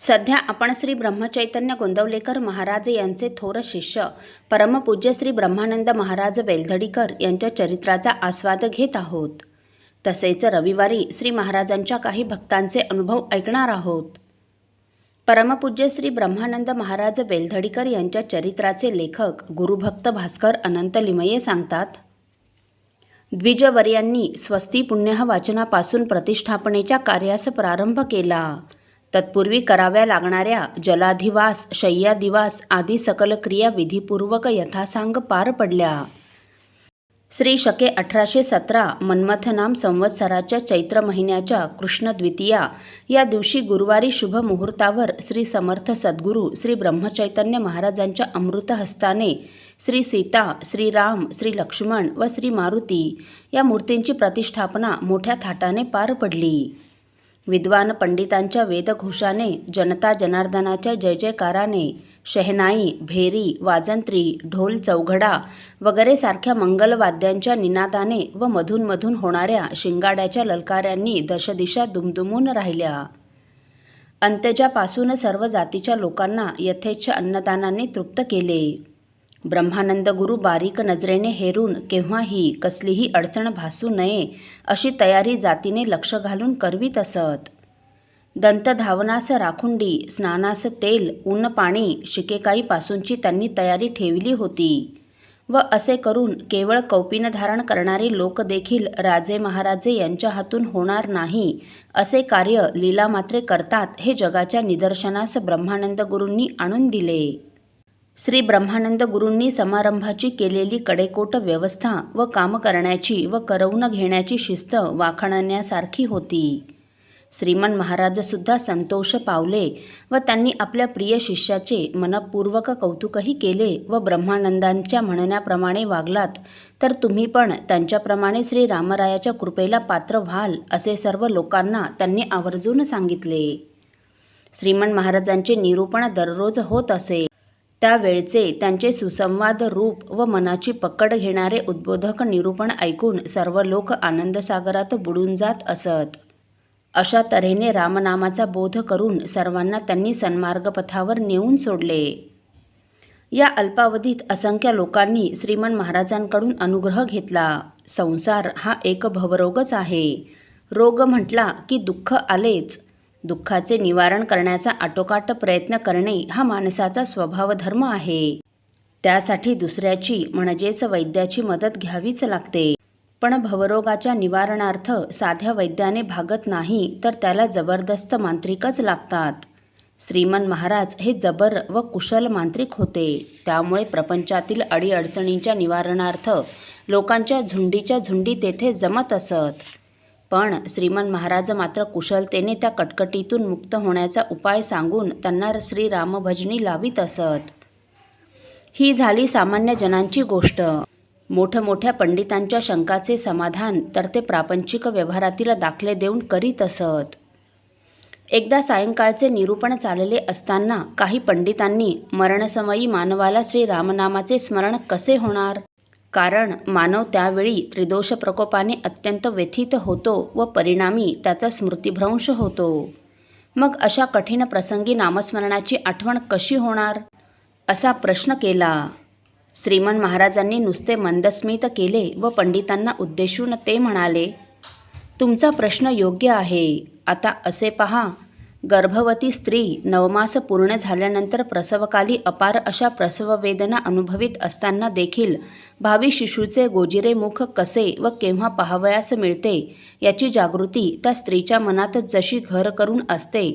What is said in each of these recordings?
सध्या आपण श्री ब्रह्मचैतन्य गोंदवलेकर महाराज यांचे थोर शिष्य परमपूज्य श्री ब्रह्मानंद महाराज वेलधडीकर यांच्या चरित्राचा आस्वाद घेत आहोत. तसेच रविवारी श्री महाराजांच्या काही भक्तांचे अनुभव ऐकणार आहोत. परमपूज्य श्री ब्रह्मानंद महाराज वेलधडीकर यांच्या चरित्राचे लेखक गुरुभक्त भास्कर अनंत लिमये सांगतात द्विजवर्यांनी स्वस्ती पुण्य वाचनापासून प्रतिष्ठापनेच्या कार्यास प्रारंभ केला. तत्पूर्वी कराव्या लागणाऱ्या जलाधिवास शय्यादिवास आदी सकल क्रिया विधीपूर्वक यथासांग पार पडल्या. श्री शके अठराशे सतरा मन्मथनाम संवत्सराच्या चैत्र महिन्याच्या कृष्ण द्वितीया या दिवशी गुरुवारी शुभ मुहूर्तावर श्री समर्थ सद्गुरू श्री ब्रह्मचैतन्य महाराजांच्या अमृतहस्ताने श्री सीता श्री राम श्री लक्ष्मण व श्री मारुती या मूर्तींची प्रतिष्ठापना मोठ्या थाटाने पार पडली. विद्वान पंडितांच्या वेदघोषाने जनता जनार्दनाच्या जय जयकाराने शहनाई भेरी वाजंत्री ढोल चौघडा वगैरे सारख्या मंगलवाद्यांच्या निनादाने व मधूनमधून होणाऱ्या शिंगाड्याच्या ललकाऱ्यांनी दशदिशा दुमदुमून राहिल्या. अंत्यजापासून सर्व जातीच्या लोकांना यथेच्छ अन्नदानाने तृप्त केले. ब्रह्मानंद गुरु बारीक नजरेने हेरून केव्हाही कसलीही अडचण भासू नये अशी तयारी जातीने लक्ष घालून करवीत असत. दंतधावनास राखुंडी स्नानास तेल ऊन पाणी शिकेकाईपासूनची त्यांनी तयारी ठेवली होती व असे करून केवळ कौपीन धारण करणारे लोक देखील राजे महाराजे यांच्या हातून होणार नाही असे कार्य लीला मात्रे करतात हे जगाच्या निदर्शनास ब्रह्मानंद गुरूंनी आणून दिले. श्री ब्रह्मानंद गुरूंनी समारंभाची केलेली कडेकोट व्यवस्था व काम करण्याची व करवून घेण्याची शिस्त वाखाणण्यासारखी होती. श्रीमन महाराजसुद्धा संतोष पावले व त्यांनी आपल्या प्रिय शिष्याचे मनपूर्वक कौतुकही केले व ब्रह्मानंदांच्या म्हणण्याप्रमाणे वागलात तर तुम्ही पण त्यांच्याप्रमाणे श्री रामरायाच्या कृपेला पात्र व्हाल असे सर्व लोकांना त्यांनी आवर्जून सांगितले. श्रीमन महाराजांचे निरूपण दररोज होत असे. त्यावेळचे त्यांचे सुसंवाद रूप व मनाची पकड घेणारे उद्बोधक निरूपण ऐकून सर्व लोक आनंदसागरात बुडून जात असत. अशा तऱ्हेने रामनामाचा बोध करून सर्वांना त्यांनी सन्मार्गपथावर नेऊन सोडले. या अल्पावधीत असंख्य लोकांनी श्रीमन महाराजांकडून अनुग्रह घेतला. संसार हा एक भवरोगच आहे. रोग म्हटला की दुःख आलेच. दुःखाचे निवारण करण्याचा आटोकाट प्रयत्न करणे हा माणसाचा स्वभावधर्म आहे. त्यासाठी दुसऱ्याची म्हणजेच वैद्याची मदत घ्यावीच लागते. पण भवरोगाच्या निवारणार्थ साध्या वैद्याने भागत नाही तर त्याला जबरदस्त मांत्रिकच लागतात. श्रीमन महाराज हे जबर व कुशल मांत्रिक होते. त्यामुळे प्रपंचातील अडीअडचणींच्या निवारणार्थ लोकांच्या झुंडीच्या झुंडी तेथे जमत असत. पण श्रीमन महाराज मात्र कुशलतेने त्या कटकटीतून मुक्त होण्याचा उपाय सांगून त्यांना श्रीरामभजनी लावित असत. ही झाली सामान्य जनांची गोष्ट. मोठमोठ्या पंडितांच्या शंकाचे समाधान तर ते प्रापंचिक व्यवहारातील दाखले देऊन करीत असत. एकदा सायंकाळचे निरूपण चालले असताना काही पंडितांनी मरणसमयी मानवाला श्री रामनामाचे स्मरण कसे होणार? कारण मानव त्यावेळी त्रिदोष प्रकोपाने अत्यंत व्यथित होतो व परिणामी त्याचा स्मृतिभ्रंश होतो. मग अशा कठीण प्रसंगी नामस्मरणाची आठवण कशी होणार? असा प्रश्न केला. श्रीमन महाराजांनी नुसते मंदस्मित केले व पंडितांना उद्देशून ते म्हणाले तुमचा प्रश्न योग्य आहे. आता असे पहा. गर्भवती स्त्री नवमास पूर्ण झाल्यानंतर प्रसवकाली अपार अशा प्रसववेदना अनुभवित असताना देखील भावी शिशूचे गोजिरे मुख कसे व केव्हा पाहावयास मिळते याची जागृती त्या स्त्रीच्या मनात जशी घर करून असते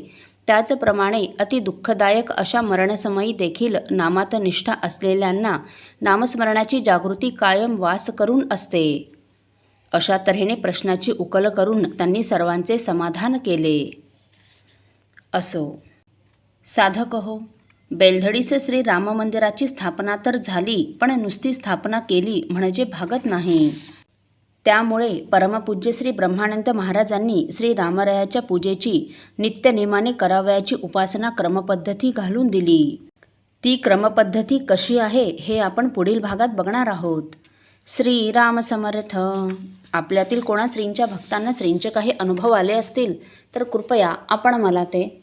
त्याचप्रमाणे अति दुःखदायक अशा मरणसमयी देखील नामात निष्ठा असलेल्यांना नामस्मरणाची जागृती कायम वास करून असते. अशा तऱ्हेने प्रश्नाची उकल करून त्यांनी सर्वांचे समाधान केले. असो. साधक हो बेलधडीचे श्री राम मंदिराची स्थापना तर झाली पण नुसती स्थापना केली म्हणजे भागत नाही. त्यामुळे परमपूज्य श्री ब्रह्मानंद महाराजांनी श्री रामरायाच्या पूजेची नित्यनेमाने करावयाची उपासना क्रमपद्धती घालून दिली. ती क्रमपद्धती कशी आहे हे आपण पुढील भागात बघणार आहोत. श्रीराम समर्थ. आपल्यातील कोणा श्रींच्या भक्तांना श्रींचे काही अनुभव आले असतील तर कृपया आपण मला ते